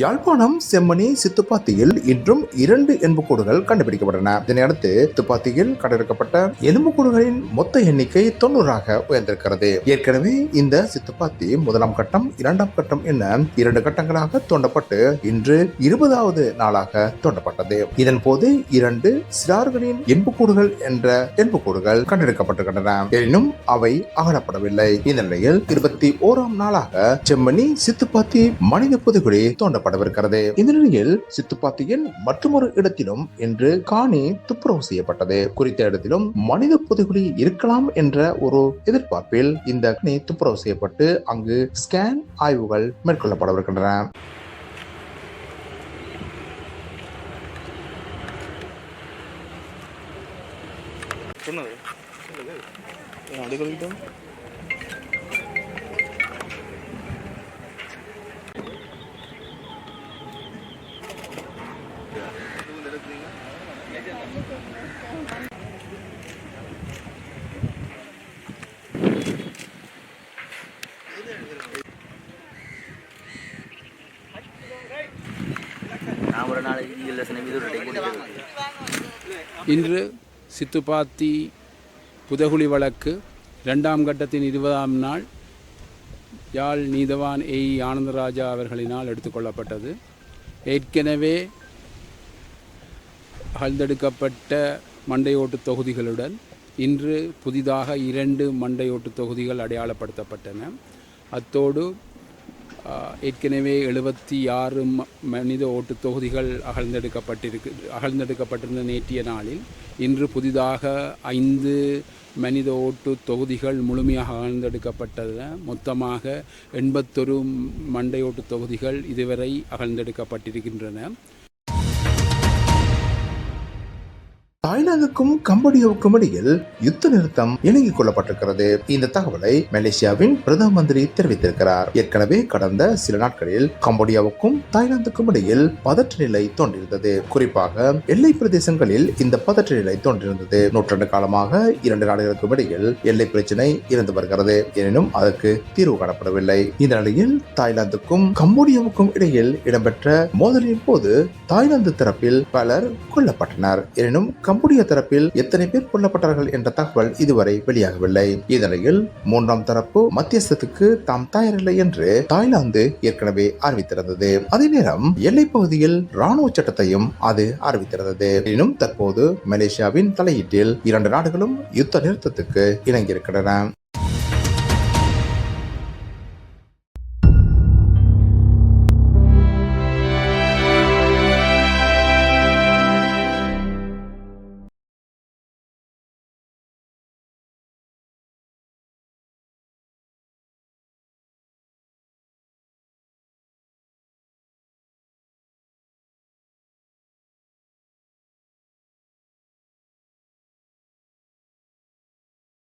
யாழ்ப்பாணம் செம்மணி சித்துப்பாத்தியில் இன்றும் இரண்டு எலும்புக்கூடுகள் கண்டுபிடிக்கப்பட்டன. இதனையடுத்து சித்துப்பாத்தியில் கண்டெடுக்கப்பட்ட எலும்புக்கூடுகளின் மொத்த எண்ணிக்கை தொண்ணூறாக உயர்ந்திருக்கிறது. ஏற்கனவே இந்த சித்துப்பாத்தி முதலாம் கட்டம் இரண்டாம் கட்டம் என இரண்டு கட்டங்களாக தோண்டப்பட்டு இன்று இருபதாவது நாளாக தோண்டப்பட்டது. இதன் போது இரண்டு சிறார்களின் எலும்புக்கூடுகள் என்ற எலும்புக்கூடுகள் கண்டெடுக்கப்பட்டிருக்கின்றன. எனினும் அவை அகலப்படவில்லை. இந்த நிலையில் இருபத்தி ஓராம் நாளாக செம்மணி சித்துப்பாத்தி மனித புதுகுழி தோண்டப்படவிருக்கிறது இந்த நிலையில் சித்துப்பாத்தியின் மற்றொரு இடத்திலும் இன்று காணி துப்புரவு செய்யப்பட்டது. குறித்த இடத்திலும் மனித புதுகுழி இருக்கலாம் என்ற ஒரு எதிர்பார்ப்பில் இந்த காணி துப்புரவு செய்யப்பட்டு அங்கு ஸ்கேன் ஆய்வுகள் மேற்கொள்ளப்படவிருக்கின்றன. சொன்னது அடி இன்று சித்துப்பாத்தி புதகுழி வழக்கு இரண்டாம் கட்டத்தின் இருபதாம் நாள் யாழ் நீதவான் ஏஇ ஆனந்தராஜா அவர்களினால் எடுத்துக்கொள்ளப்பட்டது ஏற்கனவே அகழ்ந்தெடுக்கப்பட்ட மண்டையோட்டு தொகுதிகளுடன் இன்று புதிதாக இரண்டு மண்டையோட்டு தொகுதிகள் அடையாளப்படுத்தப்பட்டன. அத்தோடு ஏற்கனவே எழுபத்தி ஆறு ம- மனித ஓட்டு தொகுதிகள் அகழ்ந்தெடுக்கப்பட்டிருக்கு அகழ்ந்தெடுக்கப்பட்டிருந்த நேற்றைய நாளில் இன்று புதிதாக ஐந்து மனித ஓட்டு தொகுதிகள் முழுமையாக அகழ்ந்தெடுக்கப்பட்டன. மொத்தமாக எண்பத்தொரு மண்டையோட்டு தொகுதிகள் இதுவரை அகழ்ந்தெடுக்கப்பட்டிருக்கின்றன. தாய்லாந்துக்கும் கம்போடியாவுக்கும் இடையில் யுத்த நிறுத்தம் இணங்கிக் கொள்ளப்பட்டிருக்கிறது. இந்த தகவலை மலேசியாவின் பிரதம மந்திரி தெரிவித்திருக்கிறார். ஏற்கனவே கடந்த சில நாட்களில் கம்போடியாவுக்கும் தாய்லாந்துக்கும் இடையில் பதற்ற நிலை தோன்றியிருந்தது. குறிப்பாக எல்லை பிரதேசங்களில் இந்த பதற்ற நிலை தோன்றியிருந்தது. நூற்றாண்டு காலமாக இரண்டு நாடுகளுக்கும் இடையில் எல்லை பிரச்சினை இருந்து வருகிறது. எனினும் அதற்கு தீர்வு காணப்படவில்லை. இந்த நிலையில் தாய்லாந்துக்கும் கம்போடியாவுக்கும் இடையில் இடம்பெற்ற மோதலின் போது தாய்லாந்து தரப்பில் பலர் கொல்லப்பட்டனர். எனினும் கம்போடியா தரப்பில் எத்தனை பேர் கொல்லப்பட்டார்கள் என்ற தகவல் இதுவரை வெளியாகவில்லை. இதனையில் மூன்றாம் தரப்பு மத்தியஸ்தத்துக்கு தாம் தயாரில்லை என்று தாய்லாந்து ஏற்கனவே அறிவித்திருந்தது. அதே நேரம் எல்லை பகுதியில் ராணுவ சட்டத்தையும் அது அறிவித்திருந்தது. எனினும் தற்போது மலேசியாவின் தலையீட்டில் இரண்டு நாடுகளும் யுத்த நிறுத்தத்துக்கு இணங்கியிருக்கின்றன.